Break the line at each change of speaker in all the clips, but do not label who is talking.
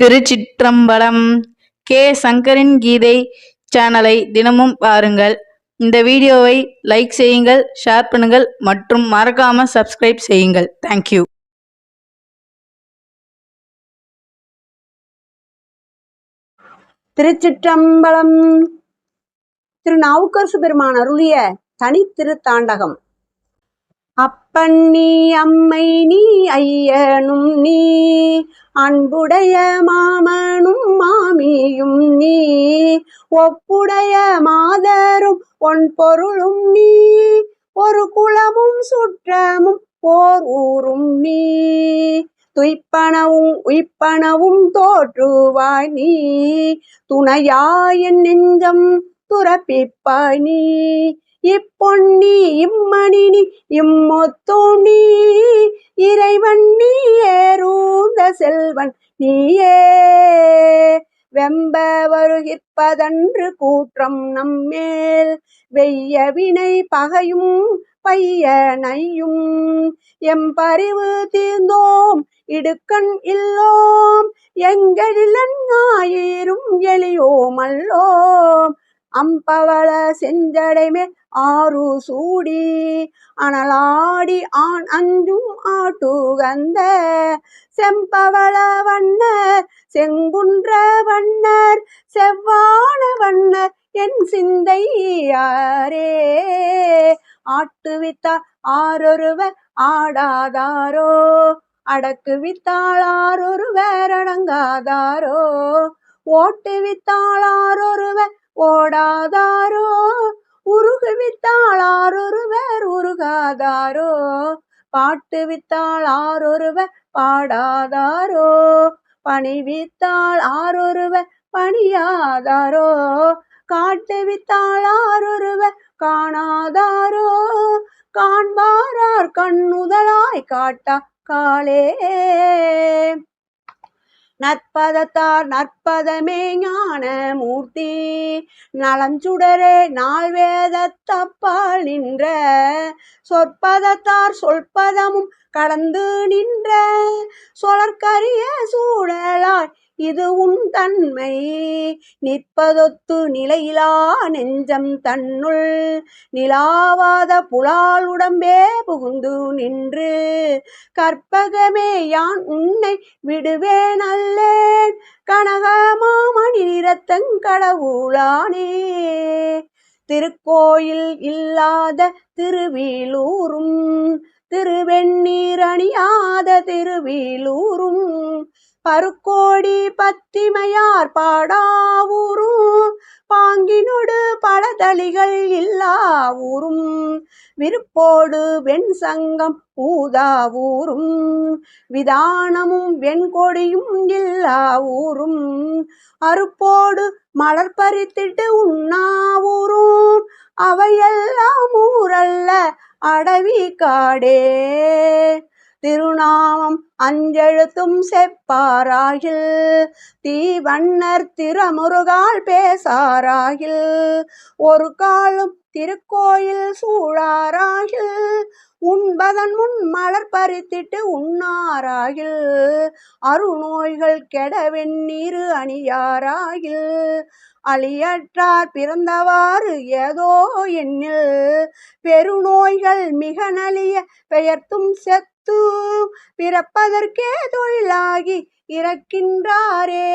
திருச்சிற்றம்பலம் K. சங்கரின் கீதை சேனலை தினமும் பாருங்கள். இந்த வீடியோவை லைக் செய்யுங்கள் ஷேர் பண்ணுங்கள் மற்றும் மறக்காம சப்ஸ்கிரைப் செய்யுங்கள். தேங்க்யூ
திருச்சிற்றம்பலம் திரு நாவுக்கரசு பெருமான் அருளிய தனித்திருத்தாண்டகம். அப்பன் நீ அம்மை நீ ஐயனும் நீ அன்புடைய மாமனும் மாமியும் நீ ஒப்புடைய மாதரும் ஒன் பொருளும் நீ ஒரு குளமும் சுற்றமும் ஓர் ஊரும் நீ துய்ப்பனவும் உய்ப்பனவும் தோற்றுவாய் நீ துணையாயன் நெஞ்சம் துறப்பிப்பாய் நீ இப்பொன்னி இம்மணி நீ இம்மொத்தோம் இறைவன் நீ ஏறூந்த செல்வன் நீயே. வெம்ப வருகிற்பதன்று கூற்றம் நம்மேல் வெய்ய வினை பகையும் பையனையும் எம்பறிவு தீர்ந்தோம் இடுக்கண் இல்லோம் எங்களிலன் ஞாயிறும் எளியோமல்லோம். அம்பவள செஞ்சடைமே ஆறு சூடி அனலாடி ஆண் அஞ்சும் ஆட்டுகந்த செம்பவள வண்ணர் செங்குன்ற வண்ணர் செவ்வான வண்ணர் என் சிந்தையாரே ஆட்டுவித்தார் ஆரொருவர் ஆடாதாரோ? அடக்கு வித்தாள் ஆரொருவர் அடங்காதாரோ? ஓட்டு வித்தாள் ஆரொருவர் ஓடாதாரோ உருகு வித்தாள் ஆரொருவர் உருகாதாரோ? பாட்டு வித்தாள் ஆரொருவர் பாடாதாரோ? பணி வித்தாள் ஆரொருவர் பணியாதாரோ? காட்டு வித்தாள் ஆரொருவர் காணாதாரோ? காண்பாரார் கண்ணுதலாய் காட்டா காலே. நற்பதத்தார் நற்பதமே ஞான மூர்த்தி. நலஞ்சுடரே நாள் வேதத்தப்பால் நின்ற சொற்பதத்தார் சொல்பதமும் கடந்து நின்ற சொலற்கரிய சூழலாய் இது உன் தன்மை. நிற்பதொத்து நிலையிலா நெஞ்சம் தன்னுள். நிலாவாத புலால் உடம்பே புகுந்து நின்று. கற்பகமே யான் உன்னை விடுவேன் அல்லேன். கனகமாமணி நிறத்தங்கடவுளானே திருக்கோயில் இல்லாத திருவீலூரும் திருவெண்ணீர் அணியாத திருவீலூரும் பருக்கோடி பத்திமையார் பாடாவூரும் பாங்கினொடு பழதளிகள் இல்லா விருப்போடு வெண் சங்கம் ஊதாவூரும் விதானமும் வெண்கொடியும் இல்லாவூரும் அறுப்போடு அருப்போடு மலர் பறித்திட்டு உண்ணாவூரும் அவையெல்லாம் ஊரல்ல அடவி காடே. திருநாமம் அஞ்செழுத்தும் செப்பாராகில் தீவண்ணர் திருமுருகால் பேசாராகில் ஒரு காலும் திருக்கோயில் சூழாராகில் உண்பதன் முன் மலர் பறித்திட்டு உண்ணாராகில் அருநோய்கள் கெடவெண்ணீரு அணியாராகில் அழியற்றார் பிறந்தவாறு ஏதோ எண்ணில் பெருநோய்கள் மிக நலிய பெயர்த்தும் தூம் பிறப்பதற்கே தொழிலாகி இறக்கின்றாரே.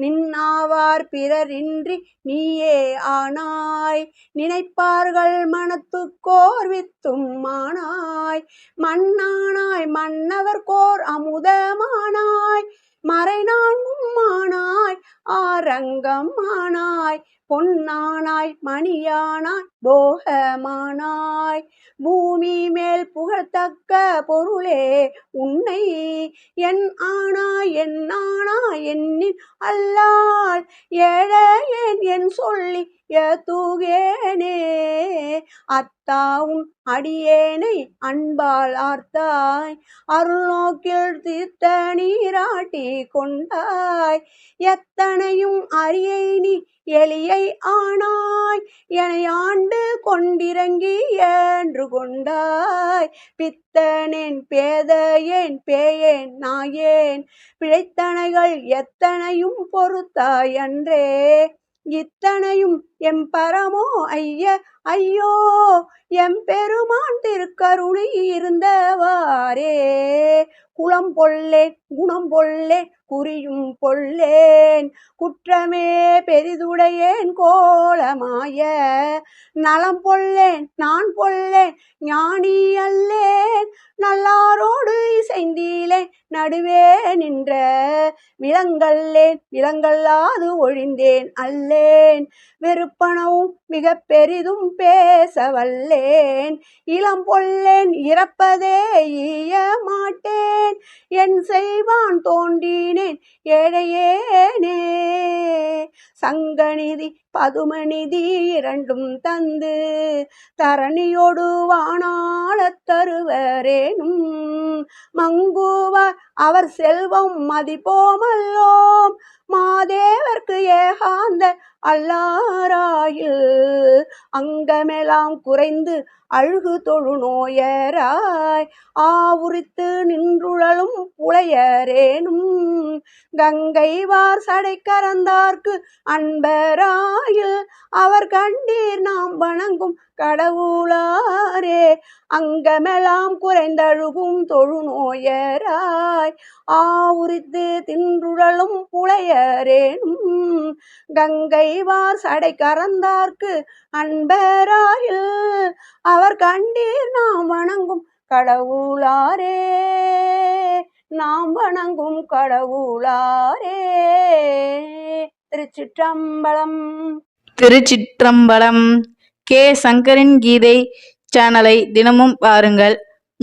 நின்னாவார் பிறரின்றி நீயே ஆனாய். நினைப்பார்கள் மனத்துக்கோர் வித்தும் மானாய். மண்ணானாய் மன்னவர் கோர் அமுதமானாய். மறைநான்கும் மானாய் ஆரங்கம் ஆனாய். பொன்னானாய் மணியானாய் போகமானாய். பூமி மேல் புகழ்த்தக்க பொருளே உன்னை. என் ஆனா என் ஆனா என்னின் அல்லால் ஏழையேன் என் சொல்லி ஏத்துகேனே. அத்தாவும் அடியேனை அன்பால் ஆர்த்தாய். அருள்நோக்கில் தீர்த்த நீராட்டி கொண்டாய். எத்தனையும் அரியை நீ எலியை ஆனாய். என ஆண்டு கொண்டிறங்கி என்று கொண்டாய். பித்தனேன் பேதையேன் பேயேன் நாயேன். பிழைத்தனைகள் எத்தனையும் பொறுத்தாய் அன்றே. இத்தனையும் எம் பரமோ ஐய ஐயோ எம் பெருமான் திருக்கருணை இருந்தவாரே குளம் பொல்லே குணம் பொல்லே குறியும் பொல்லேன். குற்றமே பெரிதுடையேன் கோலமாய. நலம் பொல்லேன் நான் பொல்லேன் ஞானி அல்லேன். நல்லாரோடு இசைந்தீலே நடுவே நின்ற. விலங்கல்லேன் விலங்கல்லாது ஒழிந்தேன் அல்லேன். வெறுப்பனவும் மிக பெரிதும் பேச வல்லேன் இளம் பொல்லேன் இறப்பதே இய மாட்டேன். என் செய்வான் தோண்டினேன் ஏழையேனே. சங்கநிதி பதுமநிதி இரண்டும் தந்து தரணியோடு வாணாளத் தருவரேனும் மங்குவார் அவர் செல்வம் மதிப்போமல்லோம். மாதேவர்க்கு ஏகாந்த அல்லாராயில் அங்கமெலாம் குறைந்து அழுகு தொழுநோயராய் ஆவுரித்து நின்றுழலும் புலையரேனும். கங்கை வார் சடை கறந்தார்க்கு அன்பராயில். அவர் கண்டீர் நாம் வணங்கும் கடவுளாரே. அங்கமெலாம் குறைந்தழுகும் தொழுநோயராய் ஆவுரித்து தின்றுழலும் புலையரேனும். கங்கை வார் சடை கறந்தார்க்கு அன்பராயில். அவர் கண்டீர் நாம் வணங்கும் கடவுளாரே. நாம் வணங்கும் கடவுளாரே. திருச்சிற்றம்பலம்.
திருச்சிற்றம்பலம். கே. சங்கரின் கீதை சேனலை தினமும் பாருங்கள்.